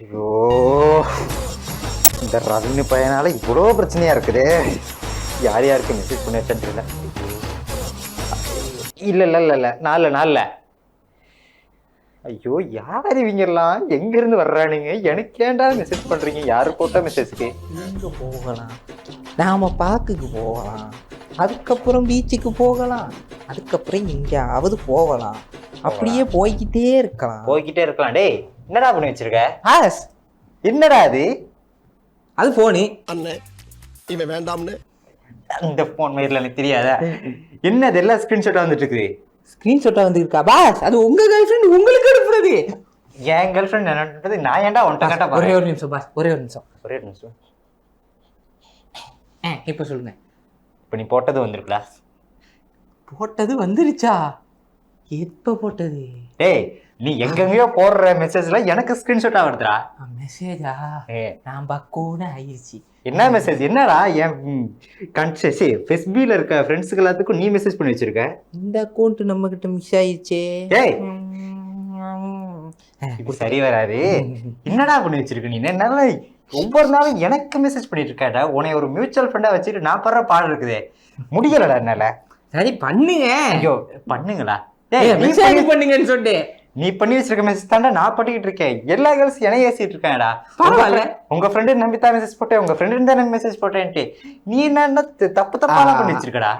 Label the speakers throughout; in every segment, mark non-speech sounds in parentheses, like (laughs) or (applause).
Speaker 1: ஐயோ இந்த ரவினு பையனால இவ்வளோ பிரச்சனையா இருக்குதே. யார் யாருக்கு மெசேஜ் பண்ணி வச்சா தெரியல. இல்ல இல்ல இல்ல இல்ல. நாலு நாளில். ஐயோ யார் அறிவிங்கலாம் எங்க இருந்து வர்றானுங்க? எனக்கு ஏன்டா மெசேஜ் பண்றீங்க? யாரு போட்டால் மெசேஜ்க்கு
Speaker 2: போகலாம். நாம பார்க்குக்கு போகலாம். அதுக்கப்புறம் பீச்சுக்கு போகலாம். அதுக்கப்புறம் எங்கேயாவது போகலாம். அப்படியே போய்கிட்டே இருக்கலாம்.
Speaker 1: போய்கிட்டே இருக்கலாம். டேய் என்னடா பண்ணி வச்சிருக்க?
Speaker 2: ஆஸ்
Speaker 1: என்னடா அது?
Speaker 2: அது போனு
Speaker 3: அண்ணன் இவன் வேண்டாம்னு.
Speaker 1: அந்த போன் மயிரில் எனக்கு தெரியாதா? என்னது எல்லாம் ஸ்கிரீன்ஷாட்டா வந்துட்டு இருக்குது
Speaker 2: ஸ்கிரீன்ஷாட்டா வந்துருக்கா? பாஸ் அது உங்க கேர்ள் ஃப்ரெண்ட் உங்களுக்கு அனுப்புறது
Speaker 1: என் கேர்ள் ஃப்ரெண்ட் என்னன்றது நான் ஏன்டா ஒன்ட்ட கேட்டா
Speaker 2: ஒரே ஒரு நிமிஷம் பாஸ் ஒரே ஒரு நிமிஷம்.
Speaker 1: ஒரே ஒரு நிமிஷம்.
Speaker 2: ஆ இப்போ சொல்லுங்க.
Speaker 1: இப்போ நீ போட்டது வந்திருக்குடா.
Speaker 2: போட்டது வந்துருச்சா? எப்போ போட்டது?
Speaker 1: டேய் நீ எங்கெங்கயோ போடுற மெசேஜ்ல எனக்கு ஸ்கிரீன்ஷாட்டா வருதுடா.
Speaker 2: மெசேஜா நான் பக்கோன்னு ஆயிடுச்சு
Speaker 1: என்ன மெசேஜ் என்னடா என் கன்சி ஃபெஸ்பில இருக்க ஃப்ரெண்ட்ஸுக்கு எல்லாத்துக்கும் நீ மெசேஜ் பண்ணி வச்சிருக்க?
Speaker 2: இந்த அக்கௌண்ட் நம்ம கிட்ட மிஸ் ஆயிடுச்சே
Speaker 1: டேய். இது சரி வராது. (laughs) என்னடா பண்ணி வச்சிருக்க நீ? என்னால ஒவ்வொரு நாளும் எனக்கு மெசேஜ் பண்ணிட்டு இருக்காடா உன்னை ஒரு மியூச்சுவல் ஃபண்டா வச்சுட்டு நான் படுற பாடு இருக்குதே. முடியலடா என்னால.
Speaker 2: சரி பண்ணுங்க.
Speaker 1: ஐயோ பண்ணுங்களா?
Speaker 2: மெசேஜ்
Speaker 1: பண்ணி-
Speaker 2: பண்ணுங்கன்னு சொல்லிட்டு.
Speaker 1: நீ பண்ணி வச்சிருக்க மெசேஜ் தாண்டா நான் பண்ணிக்கிட்டு இருக்கேன். எல்லா கேர்ள்ஸ் என்னைய ஏசிட்டு இருக்காங்கடா. உங்க
Speaker 2: பரவாயில்ல.
Speaker 1: உங்க ஃப்ரெண்டு நம்பி தான் மெசேஜ் போட்டேன். உங்க ஃப்ரெண்டு தான் மெசேஜ் போட்டேன்ட்டு. நீ என்ன தப்பு தப்பாலாம் பண்ணி வச்சிருக்கடா.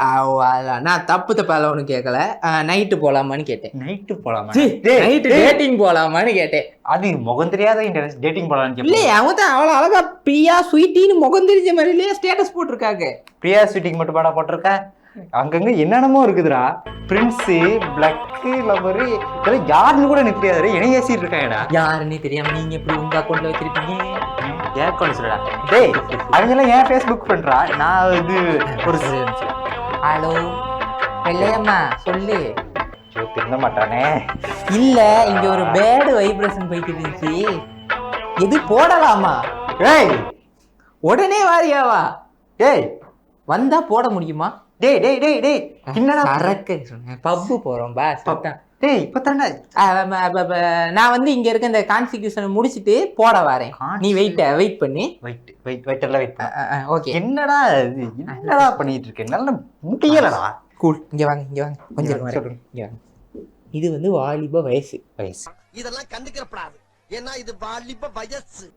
Speaker 2: நான் தப்பு தப்பால ஒன்றும் கேட்கல நைட்டு போலாமான்னு கேட்டேன்.
Speaker 1: நைட்டு போலாமா?
Speaker 2: நைட்டு டேட்டிங் போலாமான்னு கேட்டேன்.
Speaker 1: அது முகம் தெரியாத டேட்டிங் போலாம்னு
Speaker 2: இல்லையே அவங்க தான் அவ்வளோ அழகா பிரியா ஸ்வீட்டின்னு முகம் தெரிஞ்ச மாதிரிலேயே ஸ்டேட்டஸ் போட்டிருக்காங்க.
Speaker 1: பிரியா ஸ்வீட்டிங் மட்டும் பாடா போட்டிருக்க? அங்கங்க என்னென்னமோ இருக்குதுடா. பிரின்ஸு பிளக்கு லவரு இதெல்லாம் யாருன்னு கூட எனக்கு தெரியாது என்னைய ஏசிட்டு இருக்காங்கடா.
Speaker 2: யாருன்னே தெரியாம நீங்க எப்படி உங்க அக்கௌண்ட்ல வச்சிருப்பீங்க?
Speaker 1: ஏன் கொண்டு சொல்லடா டேய் அவங்கெல்லாம் ஏன் ஃபேஸ்புக் பண்றா? நான் இது ஒரு
Speaker 2: ஹலோ வெள்ளையம்மா சொல்லு.
Speaker 1: திருந்த மாட்டானே.
Speaker 2: இல்ல இங்க ஒரு பேடு வைப்ரேஷன் போயிட்டு இருந்துச்சு. எது போடலாமா?
Speaker 1: டேய்
Speaker 2: உடனே வாரியாவா
Speaker 1: டேய்
Speaker 2: வந்தா போட முடியுமா?
Speaker 1: டேய் டேய் டேய் டேய் என்னடா
Speaker 2: சரக்கு. சொன்னேன் பப்பு போறோம் அதான்.
Speaker 1: டேய் இப்ப தானே
Speaker 2: ப- ப- ப- நான் வந்து இங்க இருக்க இந்த கான்ஸ்டிடியூஷனை முடிச்சிட்டு போட வரேன். நீ வெயிட் வெயிட் பண்ணி.
Speaker 1: வெயிட் வெயிட் வெயிட் எல்லாம் வெயிட் பண்ண.
Speaker 2: ஓகே
Speaker 1: என்னடா இது? என்னடா பண்ணிட்டு இருக்க? என்னால முடியலடா.
Speaker 2: கூல் இங்க வாங்க இங்க வாங்க. கொஞ்சம்
Speaker 1: சொல்லுங்க.
Speaker 2: இங்க வாங்க. இது வந்து வாலிப வயசு.
Speaker 1: வயசு.
Speaker 3: இதெல்லாம் கண்டுக்கிறப்படாது. ஏன்னா இது வாலிப வயசு.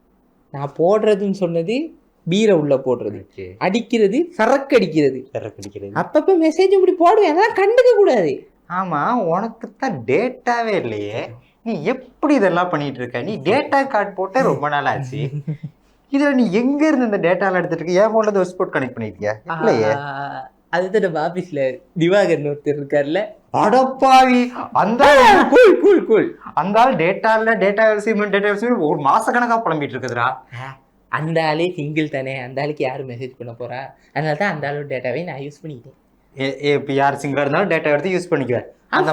Speaker 2: நான் போடுறதுன்னு சொன்னது பீரை உள்ள போடுறது. அடிக்கிறது சரக்கு அடிக்கிறது
Speaker 1: சரக்கு அடிக்கிறது
Speaker 2: அப்பப்ப மெசேஜ் இப்படி போடுவேன். அதெல்லாம் கண்டுக்க கூடாது.
Speaker 1: ஆமா உனக்கு தான் டேட்டாவே இல்லையே. நீ எப்படி இதெல்லாம் பண்ணிட்டு இருக்க? நீ டேட்டா கார்டு போட்டே ரொம்ப நாள் ஆச்சு இதுல நீ எங்க இருந்து இந்த டேட்டாலாம் எடுத்துட்டு இருக்க? என் போன்ல ஹாட்ஸ்பாட் கனெக்ட் பண்ணிருக்கியா? இல்லையே.
Speaker 2: அதுதான் நம்ம ஆபீஸ்ல திவாகர் ஒருத்தர் இருக்கார்ல.
Speaker 1: அடப்பாவி. அந்த
Speaker 2: கூல் கூல் கூல்
Speaker 1: அந்த டேட்டா இல்ல டேட்டா ஒரு மாச கணக்கா புலம்பிட்டு இருக்குதுடா.
Speaker 2: அந்த ஆளே சிங்கிள் தானே? அந்த ஆளுக்கு யாரு மெசேஜ் பண்ண போறா? அதனால தான் அந்த ஆளோட டேட்டாவை நான் யூஸ் பண்ணிக்கிட்டேன்
Speaker 1: இப்ப யார் சிங்கிளா இருந்தாலும் டேட்டா எடுத்து யூஸ் பண்ணிக்குவேன். அந்த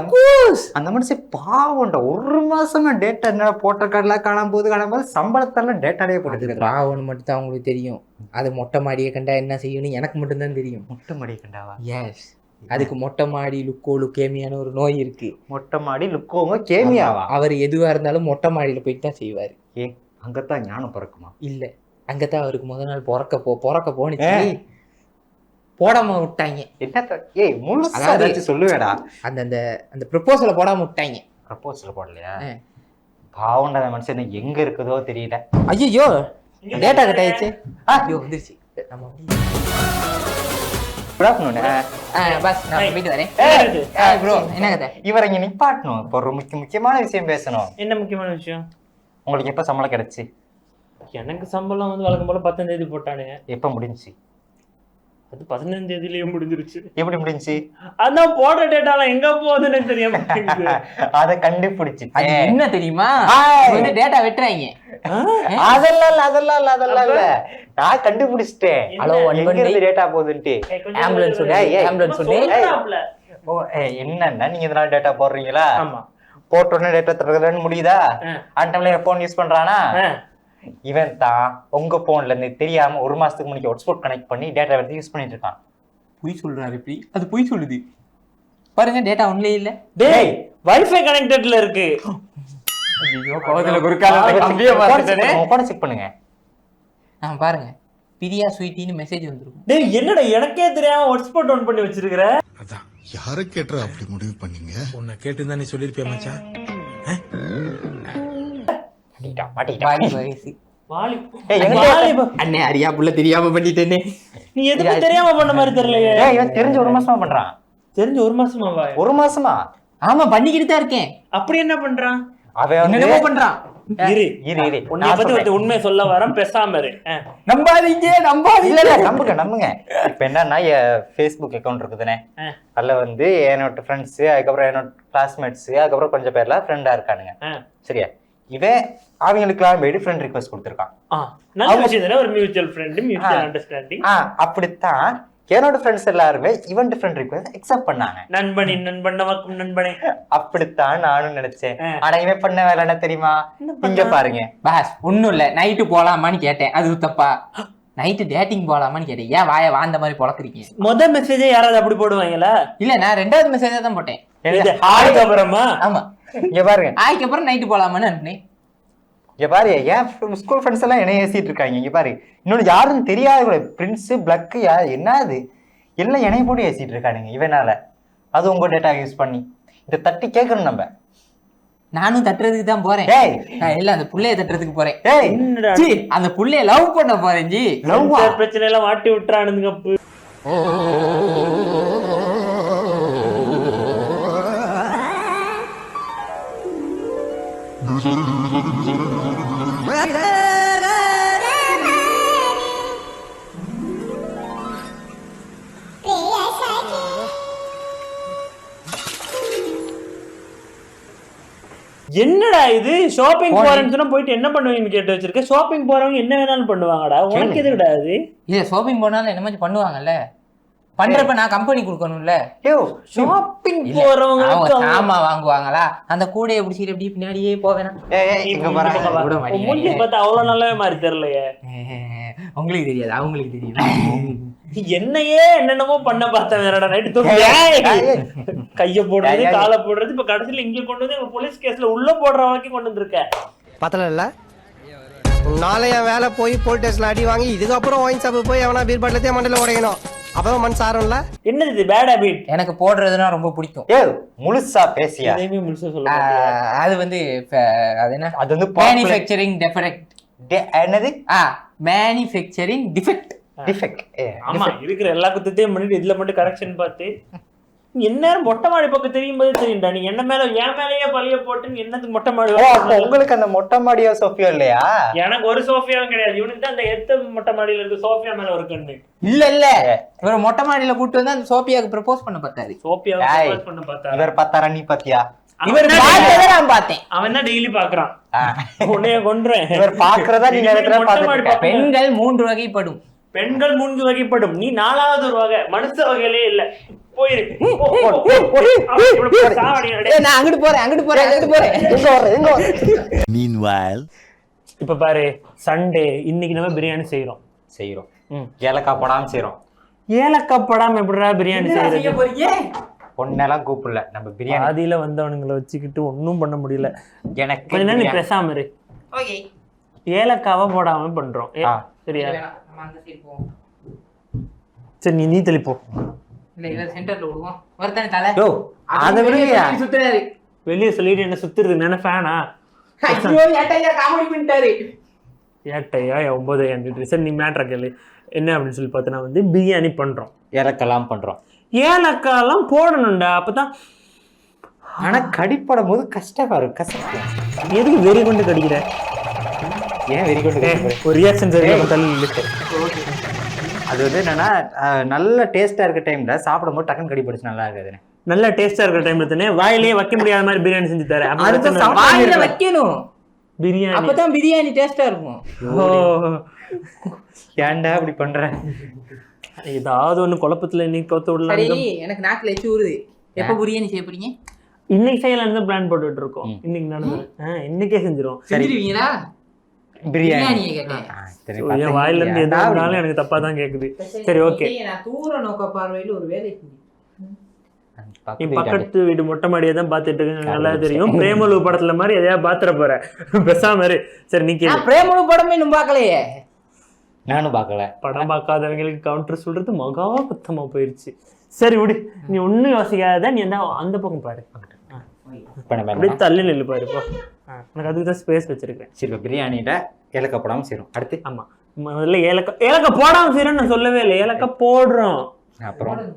Speaker 1: அந்த மனுஷன் பாவம்டா. ஒரு மாசமா டேட்டா என்ன போட்ட கார்டெலாம் காணாம போது காணாம போது சம்பளத்தெல்லாம் டேட்டாலே போட்டு
Speaker 2: ராவன் மட்டும் தான் உங்களுக்கு தெரியும். அது மொட்டை மாடியை கண்டா என்ன செய்யணும் எனக்கு மட்டும்தான் தெரியும்.
Speaker 1: மொட்டை மாடி கண்டாவா?
Speaker 2: எஸ் அதுக்கு மொட்டை மாடி லுக்கோ லுக்கேமியான ஒரு நோய் இருக்கு.
Speaker 1: மொட்டை மாடி லுக்கோங்க கேமியாவா?
Speaker 2: அவர் எதுவா இருந்தாலும் மொட்டை மாடியில போயிட்டு தான் செய்வாரு.
Speaker 1: ஏ அங்கத்தான் ஞானம் பிறக்குமா?
Speaker 2: இல்ல. அங்கதான் அவருக்கு முத நாள் பிறக்க போ பிறக்க போனுச்சு போடாம விட்டாங்க.
Speaker 1: என்ன ஏய் முழுசா
Speaker 2: அதாவது-
Speaker 1: சொல்லுவேடா.
Speaker 2: அந்த அந்த அந்த ப்ரப்போசலை போடாம விட்டாங்க.
Speaker 1: ப்ரப்போசல் போடலையா? அந்த மனுஷன் எங்க இருக்குதோ தெரியல.
Speaker 2: ஐயோ டேட்டா கட் ஆயிடுச்சு ஐயோ வந்துருச்சு. நம்ம
Speaker 1: இவரை இங்க நிப்பாட்டணும். இப்போ ஒரு முக்கிய முக்கியமான விஷயம் பேசணும்.
Speaker 4: என்ன முக்கியமான விஷயம்?
Speaker 1: உங்களுக்கு எப்ப சம்பளம் கிடைச்சு?
Speaker 4: எனக்கு சம்பளம் வந்து வழக்கம் போல பத்தாம் தேதி போட்டானுங்க.
Speaker 1: எப்ப முடிஞ்சுச்சு?
Speaker 4: அது பதினஞ்சு தேதியிலேயே முடிஞ்சிருச்சு.
Speaker 1: எப்படி முடிஞ்சுச்சு?
Speaker 4: அதான் போடுற டேட்டாலாம் எங்க போகுதுன்னு தெரிய மாட்டேங்குது
Speaker 1: அத
Speaker 2: அது
Speaker 1: கண்டுபிடிச்சிட்டேன்
Speaker 2: என்ன தெரியுமா? டேட்டா வெட்டுறாங்க. (laughs)
Speaker 1: அதெல்லாம் இல்ல அதெல்லாம் இல்ல அதெல்லாம் இல்ல. நான் கண்டுபிடிச்சிட்டேன்.
Speaker 2: ஹலோ,
Speaker 1: எங்க. டேட்டா போகுதுன்ட்டு.
Speaker 2: ஆம்புலன்ஸ் ஆம்புலன்ஸ்
Speaker 1: என்னன்னா நீங்க இதனால டேட்டா போடுறீங்களா?
Speaker 4: ஆமா.
Speaker 1: போட்ட உடனே டேட்டா தரதுன்னு முடியுதா. அந்த டைம்ல போன் யூஸ் பண்றானா. இவன் தான் உங்க போன்ல இருந்து தெரியாம ஒரு மாசத்துக்கு முன்னாடி ஹாட்ஸ்பாட் கனெக்ட் பண்ணி டேட்டா எடுத்து யூஸ் பண்ணிட்டு இருக்கான்.
Speaker 2: பொய் சொல்றாரு இப்படி. அது பொய் சொல்லுது. பாருங்க டேட்டா ஒன்லே இல்ல.
Speaker 4: டேய் வைஃபை கனெக்டட்ல இருக்கு.
Speaker 2: ஐயோ கோவத்துல குறுக்கால கம்பியே பார்த்துட்டேனே.
Speaker 1: உட்காந்து செக் பண்ணுங்க.
Speaker 2: ஆ பாருங்க. பிரியா ஸ்வீட்டின்னு மெசேஜ் வந்திருக்கும்.
Speaker 4: டேய் என்னடா எனக்கே தெரியாம ஹாட்ஸ்பாட் ஆன் பண்ணி வச்சிருக்கிற?
Speaker 5: அதான் யார கேட்டா அப்படி முடிவு பண்ணீங்க?
Speaker 6: உன்னை கேட்டு தான் நீ சொல்லிருப்பிய மச்சான்?
Speaker 1: மாட்டிக்கிட்டான், மாட்டிக்கிட்டான்.
Speaker 2: அண்ணே? அறியா புள்ள தெரியாம பண்ணிட்டேனே.
Speaker 4: நீ எதுக்கு தெரியாம பண்ண மாதிரி தெரியலையே?
Speaker 1: ஏய், இவன் தெரிஞ்சு ஒரு மாசமா பண்றான்.
Speaker 4: தெரிஞ்ச ஒரு மாசமாவா
Speaker 1: ஒரு மாசமா?
Speaker 2: ஆமா பண்ணிக்கிட்டு தான் இருக்கேன்.
Speaker 4: அப்படி என்ன பண்றான்?
Speaker 1: அவன் வந்து
Speaker 2: பண்றான்.
Speaker 4: இரு.
Speaker 1: இரு இரு.
Speaker 4: உன்னை பத்தி உண்மையை சொல்ல வரேன் பேசாம இரு.
Speaker 2: நம்பாதீங்க
Speaker 1: இல்ல
Speaker 2: நம்பாதீங்க.
Speaker 1: இல்ல நம்புங்க நம்புங்க. இப்ப என்னன்னா என் ஃபேஸ்புக் அக்கௌண்ட் இருக்குதுனே. அதுல வந்து என்னோட ஃப்ரெண்ட்ஸ் அதுக்கப்புறம் என்னோட கிளாஸ்மேட்ஸ் அதுக்கப்புறம் கொஞ்சம் பேர்லாம் ஃப்ரெண்டா இருக்கானுங்க. சரியா? இவன் அவங்களுக்குலாம் போயிட்டு ஃப்ரெண்ட் ரிக்வஸ்ட் கொடுத்துருக்கான்.
Speaker 4: ஆ, நல்ல விஷயம் தானே ஒரு மியூச்சுவல் ஃப்ரெண்ட் மியூச்சுவல்
Speaker 1: ஆ.
Speaker 4: அண்டர்ஸ்டாண்டிங்
Speaker 1: ஆ அப்படித்தான் என்னோட ஃப்ரெண்ட்ஸ் எல்லாருமே இவன் ஃப்ரெண்ட் ரிக்வஸ்ட் அக்செப்ட் பண்ணாங்க.
Speaker 4: நண்பனின் நண்பன் நமக்கும் நண்பனே.
Speaker 1: அப்படித்தான் நானும் நினைச்சேன். ஆனா இவன் பண்ண வேலை என்ன தெரியுமா? இங்க பாருங்க.
Speaker 2: பாஸ் ஒண்ணும் இல்ல. நைட்டு போலாமான்னு கேட்டேன். அது தப்பா நைட்டு டேட்டிங் போலாமான்னு கேட்டேன். ஏன் வாய வாந்த மாதிரி பொழக்குறீங்க
Speaker 4: முத மெசேஜே யாராவது அப்படி போடுவாங்களா?
Speaker 2: இல்ல நான் ரெண்டாவது மெசேஜா தான் போட்டேன்.
Speaker 4: அப்புறமா
Speaker 2: ஆமா.
Speaker 1: இங்க பாருங்க.
Speaker 2: ஆய்க்கு அப்புறம் நைட்டு போலாமான்னு அனுப்புனேன்
Speaker 1: இங்க பாரு ஏன் ஸ்கூல் ஃப்ரெண்ட்ஸ் எல்லாம் என்ன ஏசிட்டு இருக்காங்க? இங்க பாரு. இன்னொன்னு யாருன்னு தெரியாத பிரின்ஸ் பிளக் யா என்ன அது? எல்லாம் இணைய போட்டு ஏசிட்டு இருக்கானுங்க இவனால. அது உங்க டேட்டா யூஸ் பண்ணி. இதை தட்டி கேட்கணும் நம்ம.
Speaker 2: நானும் தட்டுறதுக்கு தான் போறேன்.
Speaker 1: டேய்.
Speaker 2: நான் இல்ல அந்த புள்ளைய தட்டுறதுக்கு போறேன். ஜி அந்த புள்ளைய லவ் பண்ண போறேன் ஜி.
Speaker 4: இந்த பிரச்சனை எல்லாம் மாட்டி விட்டுறானுங்க என்னடா இது? ஷாப்பிங். போறேன்னு போயிட்டு என்ன பண்ணுவீங்கன்னு கேட்டு வச்சிருக்க? ஷாப்பிங் போறவங்க என்ன வேணாலும் பண்ணுவாங்கடா. உனக்கு எதுக்குடா அது?
Speaker 2: இல்ல ஷாப்பிங் போனாலும் என்ன மாதிரி பண்ணுவாங்கல்ல? பண்றப்ப நான் கம்பெனி கொடுக்கணும்ல.
Speaker 4: ஷாப்பிங்
Speaker 2: இல்ல,
Speaker 4: போறவங்க
Speaker 2: சாமா வாங்குவாங்களா? அந்த கூடையை பிடிச்சிட்டு அப்படியே பின்னாடியே போவேனா
Speaker 4: பார்த்தா அவ்வளவு நல்லாவே மாதிரி தெரியலையே.
Speaker 2: உங்களுக்கு தெரியாது அவங்களுக்கு தெரியும்
Speaker 4: என்னையே என்னென்னமோ பண்ண பார்த்தேன் வேறடா நைட்டு. கைய போடுறது. காலை போடுறது இப்ப கடைசியில இங்க கொண்டு வந்து போலீஸ் கேஸ்ல உள்ள போடுற வரைக்கும் கொண்டு வந்திருக்க
Speaker 3: பத்தல நாளை என் வேலை போய் போலீஸ் ஸ்டேஷன்ல அடி வாங்கி இதுக்கப்புறம் ஒயின் ஷாப்பு போய் எவனா பீர் பாட்டிலத்தே மண்டல உடையணும் அப்பதான் மனசு ஆறும்ல
Speaker 4: என்னது இது பேட் ஹேபிட்
Speaker 2: எனக்கு போடுறதுனா ரொம்ப பிடிக்கும்.
Speaker 1: ஏய் முழுசா பேசியா?
Speaker 4: எதையுமே முழுசா சொல்ல?
Speaker 2: ஆஹ், அது வந்து இப்ப அது என்ன?
Speaker 1: அது வந்து popular-
Speaker 2: மேனுஃபேக்சரிங் டெஃபெக்ட்
Speaker 1: டே- என்னது?
Speaker 2: ஆ மேனுஃபேக்சரிங் டிஃபெக்ட்
Speaker 1: டிஃபெக்ட்
Speaker 4: ஆமா இருக்கிற எல்லா குத்தத்தையும் பண்ணிட்டு இதுல மட்டும் கரெக்ஷன் பார்த்து நீ என்ன நேரம் மொட்டை மாடி பக்கம் தெரியும் போது தெரியும்டா. நீ என்ன மேல என் மேலேயே பழிய போட்டு நீ என்னத்துக்கு மொட்டை மாடி?
Speaker 1: உங்களுக்கு அந்த மொட்டை மாடியோ சோஃபியோ இல்லையா?
Speaker 4: எனக்கு ஒரு சோஃபியாவும் கிடையாது. இவனுக்கு தான் அந்த எத்த மொட்டை மாடியில இருக்கு சோஃபியா மேல ஒரு கண்ணு.
Speaker 2: இல்ல இல்ல. இவர் மொட்டை மாடியில கூட்டு வந்து அந்த சோபியாக்கு ப்ரப்போஸ் பண்ண பார்த்தாரு.
Speaker 4: சோஃபியா பண்ண பார்த்தா
Speaker 1: இவர் பார்த்தாரா நீ பாத்தியா
Speaker 2: இவர் பார்த்ததை நான் பார்த்தேன்.
Speaker 4: அவன் தான் டெய்லி பாக்குறான்
Speaker 1: ஆ.
Speaker 4: உன்னைய கொன்றேன்
Speaker 1: இவர் பாக்குறதா நீ நிறைய
Speaker 2: பெண்கள் மூன்று வகைப்படும்.
Speaker 4: பெண்கள் மூன்று வகைப்படும். நீ நாலாவது ஒரு வகை மனுஷ வகையிலே இல்ல. இப்ப பாரு சண்டே இன்னைக்கு நம்ம பிரியாணி செய்யறோம்
Speaker 1: செய்யறோம். ஏலக்காய் போடாம செய்யறோம்
Speaker 4: ஏலக்காய் படாம எப்படிடா பிரியாணி செய்யறது
Speaker 1: ஒன்னெல்லாம் கூப்பிடல. நம்ம பிரியாணி
Speaker 4: வந்தவனுங்களை வச்சுக்கிட்டு ஒண்ணும் பண்ண முடியல.
Speaker 1: எனக்கு
Speaker 4: கொஞ்ச நேரம் பேசாம இரு. ஏலக்காவை போடாம பண்றோம். சரியா?
Speaker 2: நம்ம அந்த சைடு போவோம்.
Speaker 4: சரி நீ நீ தெளிப்போ.
Speaker 2: இல்ல இல்ல சென்டர்ல விடுவோம். ஒருத்தன் தலை.
Speaker 1: யோ அதை விடுங்க
Speaker 2: சுத்துறாரு.
Speaker 4: வெளியே சொல்லிட்டு என்ன சுத்துறது? என்ன ஃபேனா
Speaker 2: ஐயோ ஏட்டையா காமெடி பண்ணிட்டாரு?
Speaker 4: ஏட்டையா ஒன்பது ஏன்ட்டு சரி நீ மேட்ரை கேளு. என்ன அப்படின்னு சொல்லி பார்த்தனா வந்து பிரியாணி பண்றோம்.
Speaker 1: இறக்கலாம் பண்றோம்.
Speaker 4: ஏலக்காய்லாம் போடணும்டா. அப்பதான்
Speaker 1: ஆனா கடிப்படும் போது கஷ்டமா இருக்கும். கஷ்டம்.
Speaker 4: எதுக்கு வெறி கொண்டு கடிக்கிற?
Speaker 1: ஏன் வெறி கொண்டு
Speaker 4: ஏ,
Speaker 1: கடிக்கிற?
Speaker 4: ஒரு ரியாக்ஷன் தள்ளி.
Speaker 1: அது வந்து என்னன்னா நல்ல டேஸ்டா இருக்க டைம்ல சாப்பிடும்போது டக்குன்னு கடிப்படுச்சு நல்லா இருக்காது
Speaker 4: நல்ல டேஸ்டா இருக்கிற டைம்ல தானே வாயிலேயே வைக்க முடியாத மாதிரி பிரியாணி செஞ்சு தரேன்.
Speaker 2: வாயில வைக்கணும்.
Speaker 4: பிரியாணி.
Speaker 2: அப்பதான் பிரியாணி டேஸ்டா இருக்கும்.
Speaker 4: ஓ,
Speaker 1: ஏன்டா இப்படி பண்ற?
Speaker 4: ஏதாவது ஒண்ணு குழப்பத்துல இன்னைக்கு கோத்து விடலாம்
Speaker 2: எனக்கு நாக்குல எச்சு ஊறுது. எப்ப பிரியாணி செய்ய போறீங்க?
Speaker 4: இன்னைக்கு செய்யலாம் தான் பிளான் போட்டுட்டு இருக்கோம். இன்னைக்கு நடந்து இன்னைக்கே செஞ்சிரும்
Speaker 2: செஞ்சிருவீங்களா?
Speaker 1: பிரியாணி.
Speaker 4: என் வாயில இருந்து எனக்கு தப்பா தான் கேக்குது. சரி ஓகே.
Speaker 2: நான் தூர நோக்க பார்வையில் ஒரு வேலை?
Speaker 4: நீ
Speaker 1: பக்கத்து
Speaker 4: வீடு மொட்டை மாடியை தான் பார்த்துட்டு இருக்கு நல்லா தெரியும். பிரேமலு படத்துல மாதிரி எதையா பாத்துற போற? பெசாம சரி நீ கேளு.
Speaker 2: நான் பிரேமலு படமே இன்னும் பார்க்கலையே.
Speaker 1: நானும் பார்க்கல.
Speaker 4: படம் பார்க்காதவங்களுக்கு கவுண்டர் சொல்றது மகா குத்தமா போயிருச்சு. சரி விடு. நீ ஒண்ணும் யோசிக்காத. நீ அந்த அந்த பக்கம் பாரு.
Speaker 1: இப்ப நம்ம
Speaker 4: அப்படியே? தள்ளி நில்லு பாரு போ. ஆ, எனக்கு அதுக்கு தான் ஸ்பேஸ் வச்சிருக்கேன்.
Speaker 1: சரி இப்ப பிரியாணியில ஏலக்காய் போடாம சேரும் அடுத்து?
Speaker 4: ஆமா. முதல்ல ஏலக்காய் ஏலக்காய் போடாம செய்யறேன்னு நான் சொல்லவே இல்லை. ஏலக்காய் போடுறோம்.
Speaker 1: அப்புறம்?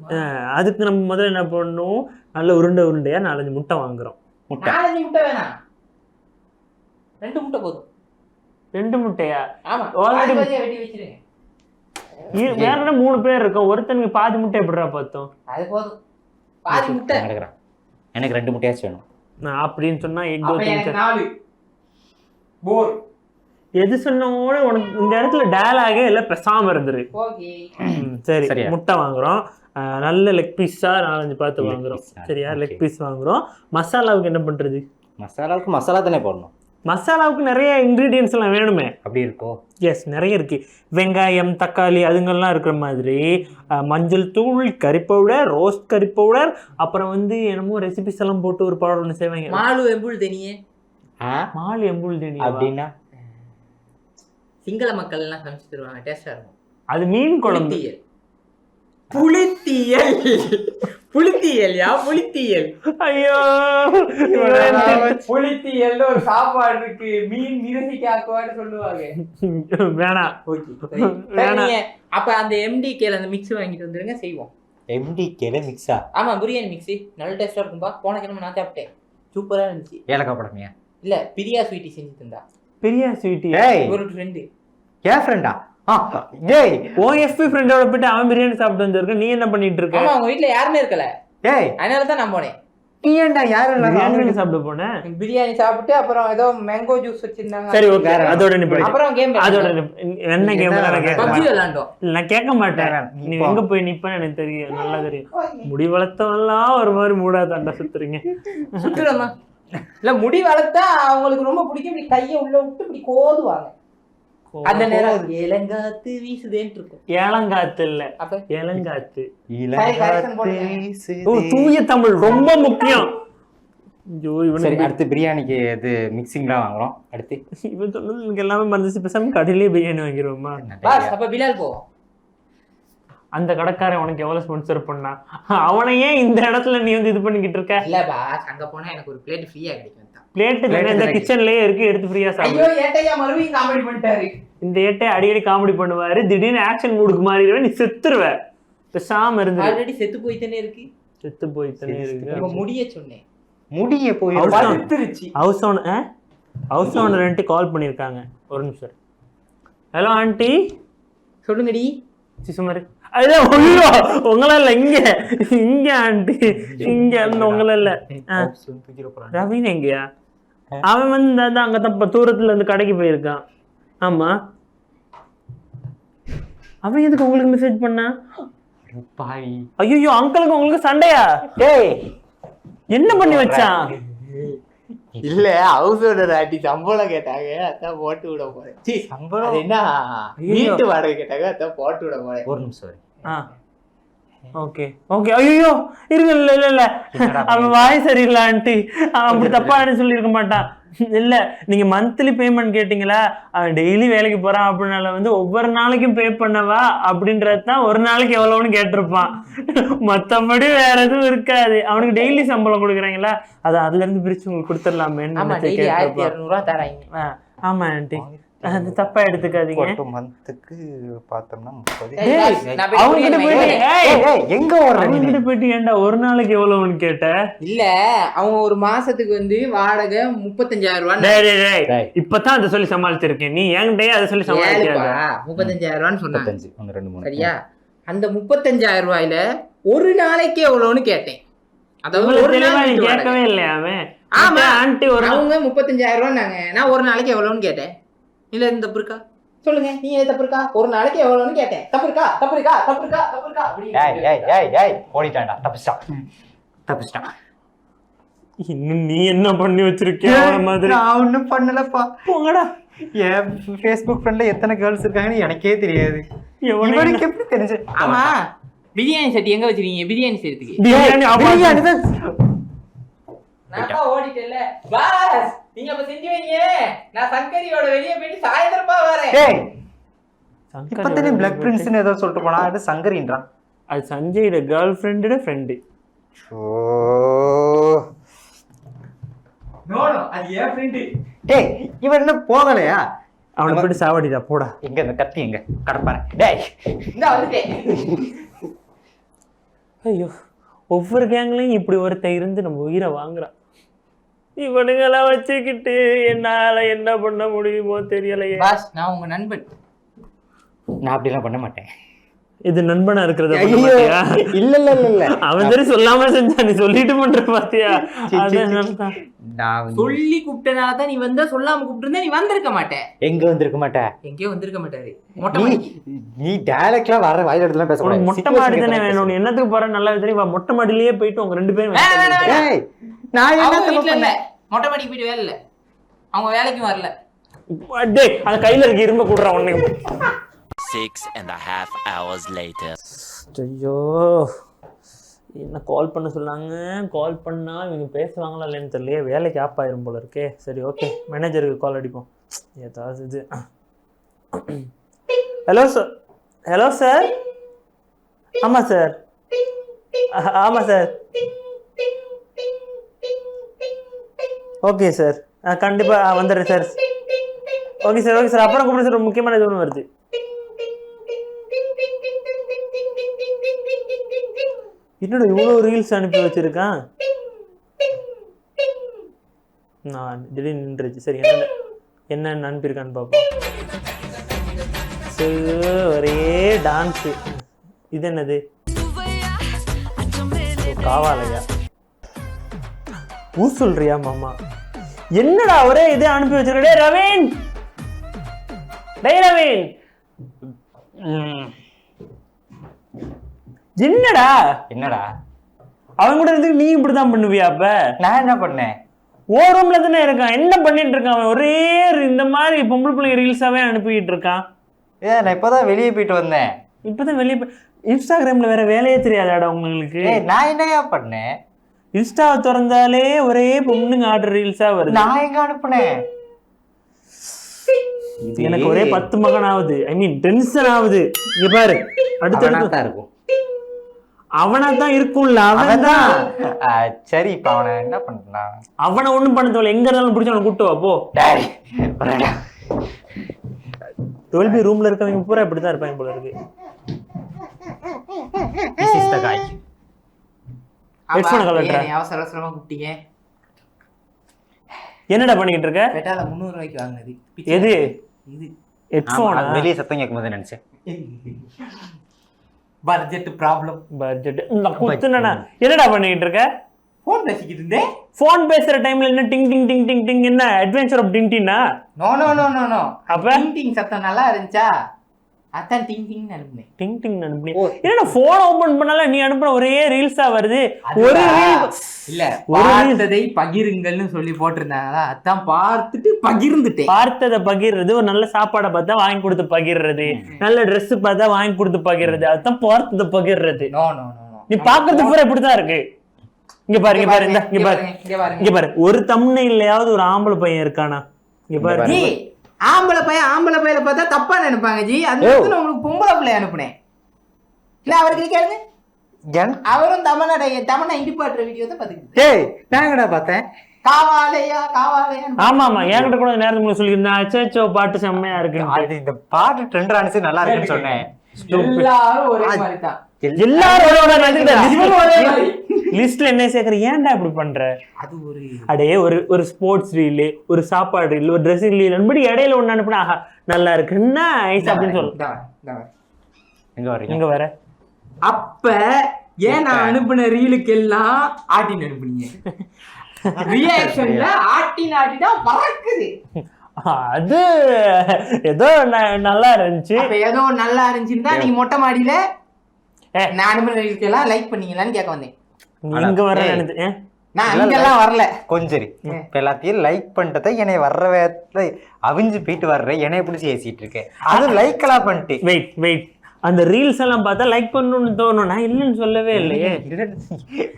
Speaker 4: அதுக்கு நம்ம முதல்ல என்ன பண்ணணும்? நல்ல உருண்டை உருண்டையா நாலஞ்சு முட்டை வாங்குறோம்.
Speaker 1: முட்டை.
Speaker 2: நாலஞ்சு முட்டை வேணாம் ரெண்டு முட்டை போதும்.
Speaker 4: ரெண்டு முட்டையா? இ- வேற என்ன மூணு பேர் இருக்கோம்? ஒருத்தனுக்கு பாதி முட்டை எப்படிடா பார்த்தோம்?
Speaker 2: அது போதும். பாதி முட்டை.
Speaker 1: எனக்கு ரெண்டு முட்டையாச்சும் வேணும்.
Speaker 4: அப்படின்னு சொன்னா எக்
Speaker 2: நாலு. போர்.
Speaker 4: எது சொன்னோட உனக்கு இந்த இடத்துல டயலாகே இல்லை பெசாம இருந்துரு. சரி? முட்டை வாங்குறோம். நல்ல லெக் பீஸா நாலஞ்சு பார்த்து வாங்குறோம். சரியா லெக். பீஸ் வாங்குறோம். மசாலாவுக்கு என்ன பண்றது?
Speaker 1: மசாலாவுக்கு மசாலா தானே போடணும்.
Speaker 4: மசாலாவுக்கு நிறைய இன்க்ரீடியன்ஸ் எல்லாம் வேணுமே.
Speaker 1: அப்படி இருக்கோ?
Speaker 4: எஸ் நிறைய இருக்கு. வெங்காயம் தக்காளி அதுங்கெல்லாம் இருக்கிற மாதிரி மஞ்சள் தூள் கறி பவுடர் ரோஸ்ட் கறி பவுடர் அப்புறம் வந்து என்னமோ ரெசிபிஸ் எல்லாம் போட்டு ஒரு பவுடர் ஒன்று செய்வாங்க.
Speaker 2: மாலு எம்புள் தனியே.
Speaker 1: ஆ?
Speaker 4: மாலு எம்புல் தேனி
Speaker 1: அப்படின்னா?
Speaker 2: சிங்கள மக்கள் எல்லாம் சமைச்சு தருவாங்க டேஸ்டா இருக்கும்.
Speaker 4: அது மீன் குழம்பு.
Speaker 2: புளித்தீயல். புளித்தீயல். யா புளித்தீயல்
Speaker 4: ஐயோ
Speaker 2: புளித்தீயல்னு ஒரு சாப்பாடு இருக்கு மீன் நிரசிக்காக்குவான்னு சொல்லுவாங்க.
Speaker 4: வேணாம்
Speaker 2: ஓகே
Speaker 4: வேணாம்.
Speaker 2: அப்ப அந்த எம்டி கேல அந்த மிக்ஸ் வாங்கிட்டு வந்துருங்க செய்வோம்.
Speaker 1: எம்டி கேல மிக்ஸா
Speaker 2: ஆமா பிரியாணி மிக்ஸி நல்ல டேஸ்டா இருக்கும்பா. போன கிழமை நான் சாப்பிட்டேன். சூப்பரா இருந்துச்சு.
Speaker 1: ஏலக்காய் போடாமையா?
Speaker 2: இல்ல பிரியா ஸ்வீட்டி செஞ்சு தந்தா.
Speaker 4: பெரிய ஸ்வீட்டி
Speaker 2: ஒரு ஃப்ரெண்டு
Speaker 1: ஏன் ஃப்ரெண்டா ஏய்
Speaker 4: ஓஎஃப்பி ஃப்ரெண்டோட போயிட்டு அவன் பிரியாணி சாப்பிட்டு வந்திருக்க நீ என்ன பண்ணிட்டு இருக்க
Speaker 2: ஆமா அவங்க வீட்ல யாருமே இருக்கல.
Speaker 1: ஏய்
Speaker 2: அதனால தான் நான் போனேன்.
Speaker 1: நீ ஏன்டா யாரும்
Speaker 4: பிரியாணி
Speaker 1: இல்லாம
Speaker 4: சாப்பிட போனேன்
Speaker 2: பிரியாணி சாப்பிட்டு அப்புறம் ஏதோ மேங்கோ ஜூஸ் வச்சிருந்தாங்க.
Speaker 4: சரி ஓகே அதோட நிப்பாடு.
Speaker 2: அப்புறம் கேம்
Speaker 4: அதோட நிப்ப- என்ன கேம் நான் கேட்க மாட்டேன் நான் கேட்க மாட்டேன்.
Speaker 1: நீ.
Speaker 4: எங்க போய் நிப்பன்னு எனக்கு தெரியும் நல்லா தெரியும். முடி வளர்த்தவெல்லாம் ஒரு மாதிரி மூடாதாண்டா சுத்துறீங்க.
Speaker 2: சுத்துறமா இல்ல முடி வளர்த்தா அவங்களுக்கு ரொம்ப பிடிக்கும். இப்படி கையை உள்ள விட்டு இப்படி கோதுவாங்க. அந்த நேரம் இளங்காத்து வீசுதேன்னு இருக்கும்
Speaker 4: ஏலங்காத்து இல்ல ஏலங்காத்து தூய தமிழ். ரொம்ப முக்கியம்.
Speaker 1: சரி அடுத்து பிரியாணிக்கு இது மிக்சிங்லாம் வாங்குறோம். அடுத்து.
Speaker 4: இவன் சொன்னது எனக்கு எல்லாமே மறந்துச்சு. பேசாம கடையிலேயே பிரியாணி வாங்கிடுவோமா?
Speaker 2: அப்ப பிலால் போவோம்.
Speaker 4: அந்த கடைக்காரன் உனக்கு எவ்வளவு ஸ்பான்சர் பண்ணா? அவனை ஏன் இந்த இடத்துல நீ வந்து இது பண்ணிக்கிட்டு இருக்க?
Speaker 2: இல்ல பாஸ் அங்க போனா எனக்கு ஒரு பிளேட் ஃப்ரீயா கிடைக்கும்
Speaker 1: Plate
Speaker 4: இந்த. கிச்சன்லயே இருக்கு எடுத்து ஃப்ரீயா சாப்பிடு.
Speaker 2: ஐயோ ஏட்டையா மறுபடியும் காமெடி பண்ணிட்டாரு.
Speaker 4: இந்த ஏட்டை அடிக்கடி காமெடி பண்ணுவாரு. திடீர்னு ஆக்ஷன் மூடுக்கு மாறிடுவேன் நீ செத்துருவ. பேசாம இருந்து
Speaker 2: ஆல்ரெடி செத்து போயிட்டே இருக்கு?
Speaker 4: செத்து போய்த்தானே இருக்கு.
Speaker 2: முடிய சொன்னேன்.
Speaker 1: முடிய போய்
Speaker 4: house owner house owner call பண்ணியிருக்காங்க ஒரு நிமிஷம். ஹலோ ஆண்டி
Speaker 2: சொல்லுங்கடி.
Speaker 4: சுமார் அதான் ஐயோ உங்கள இல்ல இங்க இங்க ஆண்டி இங்க அந்த உங்கள இல்ல. ரவீன் எங்கயா அவன் வந்து இந்த அங்கதான் இப்ப தூரத்துல இருந்து கடைக்கு போயிருக்கான் ஆமா அவன் எதுக்கு உங்களுக்கு மெசேஜ் பண்ணா
Speaker 1: பாவி
Speaker 4: ஐயோ அங்கிளுக்கு உங்களுக்கு சண்டையா
Speaker 1: டேய்
Speaker 4: என்ன பண்ணி வச்சான்
Speaker 2: இல்ல ஹவுஸ் ஓனர் ஆட்டி சம்பளம் கேட்டாங்க அதான் போட்டு விட போறேன்.
Speaker 1: சம்பளம்?
Speaker 2: அது என்ன. வீட்டு வாடகை கேட்டாங்க அதான் போட்டு விட போறேன்.
Speaker 1: ஒரு நிமிஷம்
Speaker 4: ஓகே. ஓகே. ஐயோ இருங்க இல்ல இல்ல இல்ல. அவன் வாய் சரியில்லை ஆண்டி. அவன் அப்படி தப்பா சொல்லியிருக்க மாட்டான். இல்ல நீங்க மந்த்லி பேமெண்ட் கேட்டீங்களா? அவன் டெய்லி வேலைக்கு போறான் அப்படின்னால வந்து ஒவ்வொரு நாளைக்கும் பே பண்ணவா? அப்படின்றது தான் ஒரு நாளைக்கு எவ்வளவுன்னு கேட்டிருப்பான். மத்தபடி வேற எதுவும் இருக்காது. அவனுக்கு டெய்லி சம்பளம் கொடுக்குறாங்களா? அது அதுல இருந்து பிரிச்சு உங்களுக்கு
Speaker 2: ஆமா டெய்லி ஆயிரத்தி. இரநூறுவா தராங்க.
Speaker 4: ஆமா ஆண்டி. அது தப்பா எடுத்துக்காதீங்க.
Speaker 1: ஒரு மந்த்துக்கு பார்த்தோம்னா முப்பது.
Speaker 2: நான் போய்
Speaker 4: அவங்க போயிட்டு
Speaker 1: எங்க
Speaker 4: ஏன்டா ஒரு நாளைக்கு எவ்வளவுன்னு கேட்ட?
Speaker 2: இல்ல அவங்க ஒரு மாசத்துக்கு வந்து வாடகை முப்பத்தஞ்சாயிரம் ரூபான்னு
Speaker 4: டேய் டேய் டேய்
Speaker 1: டேய்.
Speaker 4: இப்பதான் அதை சொல்லி சமாளிச்சிருக்கேன். நீ என்கிட்டயே அதை சொல்லி சமாளிக்காத?
Speaker 2: முப்பத்தஞ்சாயிரம் ரூபான்னு சொன்னாங்க.
Speaker 1: ஒன்று ரெண்டு மூணு.
Speaker 2: சரியா? அந்த முப்பத்தஞ்சாயிரம் ரூபாயில ஒரு நாளைக்கு எவ்வளவுன்னு கேட்டேன். அதாவது ஒரு
Speaker 4: கேட்கவே
Speaker 2: வாடகை.
Speaker 4: இல்லையா அவன்?
Speaker 2: ஆமா.
Speaker 4: ஆண்டி ஒரு
Speaker 2: அவங்க முப்பத்தஞ்சாயிரம் ரூபான்னாங்க. நான் ஒரு நாளைக்கு எவ்வளவுன்னு கேட்டேன். இல்ல இந்த தப்பு இருக்கா சொல்லுங்க நீ ஏன் தப்பு இருக்கா ஒரு நாளைக்கு எவ்வளவுன்னு கேட்டேன். தப்பு இருக்கா தப்பு இருக்கா தப்பு இருக்கா தப்பு இருக்கா
Speaker 1: ஏய் ஏய் ஏய் ஏய் ஓடிட்டான்டா தப்பிச்சிட்டான் தப்பிச்சிட்டான்
Speaker 4: இன்னும் நீ என்ன பண்ணி வச்சிருக்கிய மாதிரி?
Speaker 1: நான் ஒண்ணும் பண்ணலப்பா.
Speaker 4: போங்கடா.
Speaker 1: என் ஃபேஸ்புக் ஃப்ரெண்ட்ல எத்தனை கேர்ள்ஸ் இருக்காங்கன்னு எனக்கே தெரியாது. இவனுக்கு எப்படி தெரிஞ்சு?
Speaker 2: ஆமா. பிரியாணி சட்டி எங்க வச்சிருக்கீங்க? பிரியாணி செய்யறதுக்கு
Speaker 4: பிரியாணி
Speaker 1: பிரியாணி தான்.
Speaker 2: நான் தான் ஓடிட்டேன்ல. பாஸ். நீங்க அப்ப செஞ்சு வைங்க. நான் சங்கரியோட வெளியே போயிட்டு சாயந்தரமா வரேன்.
Speaker 1: டேய்
Speaker 4: சங்கர்
Speaker 1: இப்ப தானே பிளட் பிரின்ஸ்னு ஏதோ சொல்லிட்டு போனா அது சங்கரின்றான்
Speaker 4: அது சஞ்சயோட கேர்ள் ஃப்ரெண்டோட ஃப்ரெண்டு
Speaker 2: அது என் ஃப்ரெண்டு
Speaker 1: டேய் இவன் என்ன போகலையா?
Speaker 4: அவனை போயிட்டு சாவடிடா போடா.
Speaker 1: எங்க இந்த கத்தி எங்க கடப்பாரு டேய்.
Speaker 2: இந்த வந்துட்டேன்.
Speaker 4: ஐயோ ஒவ்வொரு கேங்லையும் இப்படி ஒருத்தன் இருந்து நம்ம உயிரை வாங்குறான். இவனுங்கெல்லாம் வச்சுக்கிட்டு என்னால என்ன பண்ண முடியுமோ தெரியலையே.
Speaker 2: பாஸ் நான் உங்க நண்பன்.
Speaker 1: நான் அப்படிலாம் பண்ண மாட்டேன்.
Speaker 4: இது நண்பனா இருக்கிறத?
Speaker 1: இல்ல இல்ல இல்ல இல்ல
Speaker 4: அவன் சரி சொல்லாம செஞ்சா நீ சொல்லிட்டு பண்ற பாத்தியா?
Speaker 2: சொல்லி கூப்பிட்டனால தான் நீ வந்தா சொல்லாம கூப்பிட்டு நீ வந்திருக்க மாட்டே.
Speaker 1: எங்க வந்திருக்க மாட்டேன்
Speaker 2: எங்கேயோ வந்திருக்க மாட்டாரு. மொட்டை
Speaker 1: நீ டைரக்ட்லாம் வர வாயில எடுத்துலாம் பேச
Speaker 4: மொட்டை மாடி தானே வேணும். என்னத்துக்கு போற? நல்லா தெரியும்? மொட்டை மாடியிலேயே போயிட்டு உங்க ரெண்டு பேரும்
Speaker 1: நான் என்ன தப்பு பண்ணேன்?
Speaker 2: மொட்டை மாடிக்கு போயிட்டு வேலை இல்ல. அவங்க வேலைக்கும் வரல.
Speaker 4: டேய் அந்த கையில இருக்க இரும்ப கூடுறா உன்னைக்கு
Speaker 7: and a half hours later.
Speaker 4: ஐயோ. என்ன கால் பண்ண சொன்னாங்க? கால் பண்ணா இவங்க பேசுவாங்களா இல்லைன்னு தெரியலையே. வேலைக்கு ஆப் ஆயிரும் போல இருக்கே. சரி ஓகே மேனேஜருக்கு கால் அடிப்போம். ஏதாவது இது. ஹலோ சார் ஹலோ சார் ஆமாம் சார் ஆமாம் சார் ஓகே சார் கண்டிப்பாக வந்துடுறேன் sir okay sir okay sir அப்புறம் கூப்பிடு சார் முக்கியமான இது ஒன்று வருது. என்னடா இவ்வளோ ரீல்ஸ் அனுப்பி வச்சிருக்கான்? நான் திடீர்னு நின்றுச்சு சரி என்ன என்னென்ன அனுப்பியிருக்கான்னு பார்ப்போம். சரி ஒரே டான்ஸு இது என்னது? காவாலையா? ஊ சொல்றியா மாமா? என்னடா ஒரே இதே அனுப்பி வச்சிருக்க? ரவீன்! டேய் ரவீன். என்னடா?
Speaker 1: என்னடா?
Speaker 4: அவன் கூட இருந்து நீ இப்படிதான் பண்ணுவியா அப்ப?
Speaker 1: நான் என்ன பண்ணேன்?
Speaker 4: ஓ ரூம்ல தானே இருக்கான். என்ன பண்ணிட்டு இருக்கான் அவன்? ஒரே இந்த மாதிரி பொம்பளை பிள்ளைங்க ரீல்ஸாவே அனுப்பிக்கிட்டு இருக்கான்.
Speaker 1: ஏ நான் இப்பதான் வெளியே போயிட்டு வந்தேன்.
Speaker 4: இப்பதான் வெளியே போய் இன்ஸ்டாகிராம்ல வேற வேலையே தெரியாதாடா உங்களுக்கு.
Speaker 1: நான் என்னையா பண்ணேன்?
Speaker 4: இன்ஸ்டாவை திறந்தாலே ஒரே பொண்ணுங்க ஆடுற ரீல்ஸா வருது.
Speaker 1: நான் எங்க அனுப்புனேன்
Speaker 4: எனக்கு ஒரே பத்து மகன் ஆகுது ஐ மீன் டென்ஷன் ஆகுது இங்க பாரு
Speaker 1: தான் இருக்கும்.
Speaker 4: அவனா தான் இருக்கும்ல அவன் தான்
Speaker 1: சரி இப்ப அவனை என்ன பண்ணலாம்
Speaker 4: அவனை ஒண்ணும் பண்ண தேவையில்ல. எங்க இருந்தாலும் பிடிச்ச அவனை கூட்டு வா போ. டுவெல் பி ரூம்ல இருக்கவங்க பூரா இப்படிதான் இருப்பாங்க போல இருக்கு.
Speaker 2: அவசர அவசரமா கூப்பிட்டீங்க.
Speaker 4: என்னடா பண்ணிக்கிட்டு இருக்க
Speaker 2: பெட்டால முந்நூறு ரூபாய்க்கு வாங்கினது
Speaker 4: எது?
Speaker 2: இது.
Speaker 1: ஆமா,
Speaker 4: ஹெட்ஃபோனா
Speaker 1: அது வெளியே சத்தம் கேட்கும் போது நினைச்சேன்
Speaker 2: பட்ஜெட் ப்ராப்ளம்
Speaker 4: பட்ஜெட் குத்துனடா என்னடா பண்ணிக்கிட்டு இருக்க
Speaker 2: ஃபோன் பேசிக்கிட்டு இருந்தேன்.
Speaker 4: ஃபோன் பேசுற டைம்ல என்ன டிங் டிங் டிங் டிங் டிங் என்ன அட்வென்ச்சர் ஆஃப் டிங் டின்னா
Speaker 2: no no no no no
Speaker 4: அப்ப?
Speaker 2: டிங் டிங் சத்தம் நல்லா இருந்துச்சா? அதான் டிங் டிங் அனுப்புனேன்
Speaker 4: டிங் டிங் அனுப்பி என்னடா ஃபோன் ஓபன் பண்ணால நீ அனுப்புன ஒரே ரீல்ஸா வருது? ஒரு
Speaker 2: இல்ல பார்த்ததை பகிருங்கள்னு சொல்லி போட்டிருந்தாங்களா அதான் பார்த்துட்டு பகிர்ந்துட்டேன்.
Speaker 4: பார்த்ததை பகிர்றது ஒரு நல்ல சாப்பாடை பார்த்தா வாங்கி கொடுத்து பகிர்றது. நல்ல Dress பார்த்தா வாங்கி கொடுத்து பகிர்றது. அதான் பார்த்ததை பகிர்றது.
Speaker 2: No no no no.
Speaker 4: பாக்குறது பூரா இப்படிதான் இருக்கு. இங்க பாரு இங்க பாரு இந்த இங்க பாரு.
Speaker 2: இங்க
Speaker 4: பாரு. ஒரு தம்னையிலயாவது ஒரு ஆம்பளை பையன் இருக்கானா? இங்க பாரு.
Speaker 2: ஆம்பளை பையன் ஆம்பளை பையல பார்த்தா தப்பா நினைப்பாங்க ஜி. அது
Speaker 1: யோ.
Speaker 2: நான் உங்களுக்கு பொம்பளை பிள்ளை அனுப்புனேன். இல்ல அவருக்கு கேளுங்க. அவரும் தமிழ்நாட தமிழ்நா இடிப்பாட்டுற வீடியோ தான் பாத்துக்கிட்டு
Speaker 1: டேய் நான் எங்கடா பார்த்தேன்?
Speaker 2: காவாலையா காவாலையா
Speaker 4: ஆமா ஆமா என்கிட்ட கூட நேரத்துக்கு சொல்லியிருந்தேன். அச்சோ பாட்டு செம்மையா இருக்கு
Speaker 1: அது இந்த பாட்டு ட்ரெண்ட் ஆனிச்சு நல்லா இருக்குன்னு சொன்னேன்.
Speaker 2: எல்லாரும் ஒரே மாதிரி தான்
Speaker 4: எல்லாரும் லிஸ்ட்ல என்ன சேர்க்கற? ஏன்டா இப்படி பண்ற?
Speaker 2: அது ஒரு
Speaker 4: அடே ஒரு ஒரு ஸ்போர்ட்ஸ் ரீல் ஒரு சாப்பாடு ரீல் ஒரு ட்ரெஸ்ஸிங் ரீல் அப்படி இடையில ஒண்ணு அனுப்புனா ஆஹா நல்லா இருக்கு நைஸ் அப்படின்னு சொல்லு.
Speaker 1: எங்க
Speaker 4: வர.
Speaker 2: அப்ப ஏன் நான் அனுப்புன ரீலுக்கு எல்லாம் (laughs) ஆட்டின் அனுப்புனீங்க ரியாக்ஷன்ல ஆட்டின் ஆட்டி தான் பறக்குது
Speaker 4: அது ஏதோ நல்லா இருந்துச்சு
Speaker 2: ஏதோ நல்லா இருந்துச்சுன்னு தான் நீங்க மொட்டை மாடியில. நான் லைக் பண்ணீங்களான்னு கேட்க வந்தேன்.
Speaker 4: நீ இங்க வர?
Speaker 2: நான் அங்கெல்லாம் வரல.
Speaker 1: கொஞ்சரி. இப்ப எல்லாத்தையும் லைக் பண்ணிட்டதை என்னை வர்ற வேகத்துல அவிஞ்சு போயிட்டு வர்ற என்னைய பிடிச்சி ஏசிட்டு இருக்கேன். அது லைக் எல்லாம் பண்ணிட்டு.
Speaker 4: வெயிட் வெயிட் அந்த ரீல்ஸ் எல்லாம் பார்த்தா லைக் பண்ணணும்னு தோணும் நான் இல்லைன்னு சொல்லவே இல்லையே.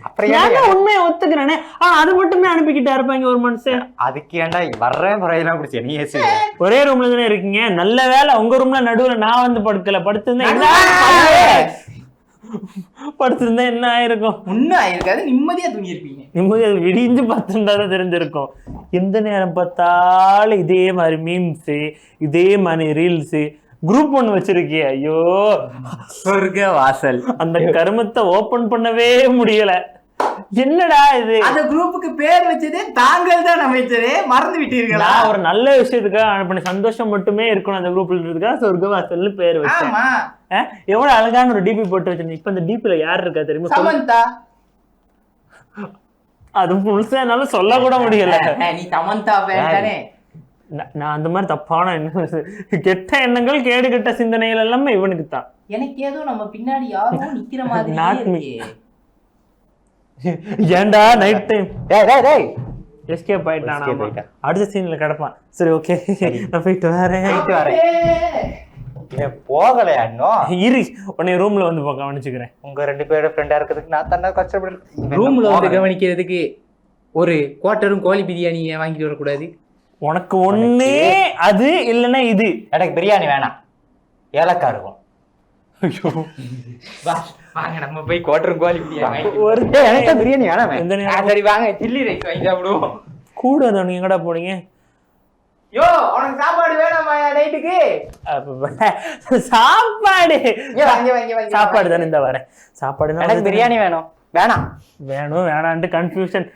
Speaker 1: அப்புறம்
Speaker 4: உண்மையை ஒத்துக்கிறேனே? ஆனா அது மட்டுமே அனுப்பிக்கிட்டா இருப்பாங்க ஒரு மனுஷன்.
Speaker 1: அதுக்கு ஏன்டா வர்ற முறையெல்லாம் பிடிச்சி நீ ஏசி
Speaker 4: ஒரே ரூம்ல தானே இருக்கீங்க. நல்ல வேலை. உங்க ரூம்ல நடுவுல நான் வந்து படுக்கல. படுத்திருந்தேன் என்ன படுத்திருந்தேன் என்ன ஆயிருக்கும்?
Speaker 2: ஒன்னும் ஆயிருக்காது நிம்மதியா தூங்கி இருப்பீங்க
Speaker 4: நிம்மதி அது விடிஞ்சு பார்த்துருந்தா தான் தெரிஞ்சிருக்கும். எந்த நேரம் பார்த்தாலும் இதே மாதிரி மீம்ஸ் இதே மாதிரி ரீல்ஸ் குரூப் ஒன்று வச்சிருக்கிய ஐயோ.
Speaker 2: சொர்க்க வாசல்.
Speaker 4: அந்த கருமத்தை ஓபன் பண்ணவே முடியல. என்னடா இது?
Speaker 2: அந்த குரூப்புக்கு பேர் வச்சதே தாங்கள் தான் அமைச்சரே மறந்து விட்டீர்களா
Speaker 4: ஒரு நல்ல விஷயத்துக்காக அனுப்பின சந்தோஷம் மட்டுமே இருக்கணும் அந்த குரூப்ல இருக்கிறதுக்காக சொர்க்கவாசல்னு பேர் வச்சேன். எவ்வளவு அழகான ஒரு டிபி போட்டு வச்சிருந்தேன் இப்ப அந்த டிபில யார் இருக்கா தெரியுமா.
Speaker 2: சமந்தா.
Speaker 4: அது முழுசா என்னால சொல்ல கூட முடியல.
Speaker 2: நீ சமந்தா பேர் தானே.
Speaker 4: நான் அந்த மாதிரி தப்பான எண்ணம் கெட்ட எண்ணங்கள் கேடு கெட்ட சிந்தனைகள் எல்லாமே இவனுக்கு தான்.
Speaker 2: எனக்கு ஏதோ நம்ம பின்னாடி யாரோ நிக்கிற மாதிரி. (laughs) (laughs)
Speaker 4: ஏன்டா நைட் டைம்
Speaker 1: டேய் டேய் டேய்.
Speaker 4: எஸ்கேப் ஆயிட்டான். அடுத்த சீன்ல கிடப்பான். சரி ஓகே (laughs) நான் போயிட்டு வரேன்.
Speaker 1: போயிட்டு வரேன். போகலையா இன்னும்?
Speaker 4: இரு. உன்னை ரூம்ல வந்து போ கவனிச்சுக்கிறேன்.
Speaker 1: உங்க ரெண்டு பேரோட ஃப்ரெண்டா இருக்கிறதுக்கு நான் தானே கஷ்டப்படுறேன்
Speaker 2: ரூம்ல வந்து கவனிக்கிறதுக்கு ஒரு குவார்ட்டரும் கோழி பிரியாணி வாங்கிட்டு வரக்கூடாது.
Speaker 4: உனக்கு ஒண்ணே அது இல்லைன்னா இது.
Speaker 1: எனக்கு பிரியாணி வேணாம். ஏலக்காய் இருக்கும்.
Speaker 2: வா, வாங்க நம்ம போய் பிரியாணி வாங்கிட்டு
Speaker 4: ஒரு
Speaker 1: எனக்கு பிரியாணி வேணாமே
Speaker 4: நேரம்
Speaker 2: சரி வாங்க சில்லி ரைஸ் வாங்கி சாப்பிடுவோம்.
Speaker 4: கூட வந்தவங்க எங்கடா போனீங்க?
Speaker 2: யோ உனக்கு சாப்பாடு வேணாமாயா நைட்டுக்கு.
Speaker 4: அப்ப சாப்பாடு. சாப்பாடு தானே இந்த வரேன் சாப்பாடு
Speaker 1: எனக்கு பிரியாணி வேணும். வேணாம்.
Speaker 4: வேணும் வேணான்ட்டு கன்ஃபியூஷன்